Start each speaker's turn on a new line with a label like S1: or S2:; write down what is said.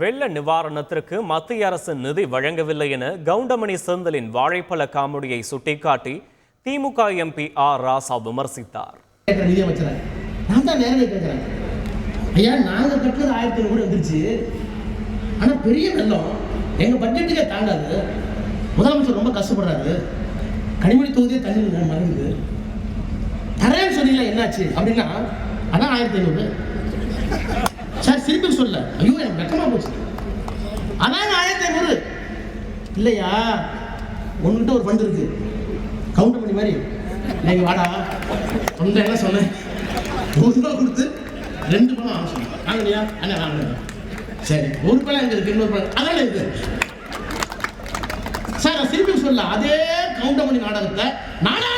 S1: வெள்ள நிவாரணத்திற்கு மத்திய அரசு நிதி வழங்கவில்லை என கவுண்டமணி செந்திலின் வாழைப்பழ காமெடியை சுட்டிக்காட்டி திமுக எம்பி ஆர் ராசா விமர்சித்தார்.
S2: நான் தான் நேரடியாக கேட்குறேன். ஐயா நாங்க கட்டுறது ஆயிரத்தி ஐநூறு வந்துருச்சு. ஆனா பெரிய வெள்ளம். எங்க பட்ஜெட்டுக்கே தாண்டாது. முதலமைச்சர் ரொம்ப கஷ்டப்படுறாரு. கனிமொழி தொகுதியே தண்ணி மறந்து தரேன்னு சொன்னீங்களா என்னாச்சு? அப்படின்னா அதான் ஆயிரத்தி ஐநூறு. திருப்பி சொல்ல. ஐயோ எனக்கு வெக்கமாக போச்சு. அதான் ஆயிரத்தி ஐநூறு இல்லையா? உங்ககிட்ட ஒரு பண்டு இருக்கு. கவுண்டர் பண்ணி மாதிரி நீங்க வாடா. சொந்த என்ன சொன்னேன்? ஒரு ரூபா கொடுத்து ரெண்டு பணம் வாங்க சொன்னேன். வாங்கலையா அண்ணா வாங்க சரி ஒரு பழம் எங்க இருக்கு? இன்னொரு பழம். அதான் இருக்கு சார் நான் திருப்பி சொல்ல. அதே கவுண்டமணி நாடகத்தை நாடாளுமன்றத்தில்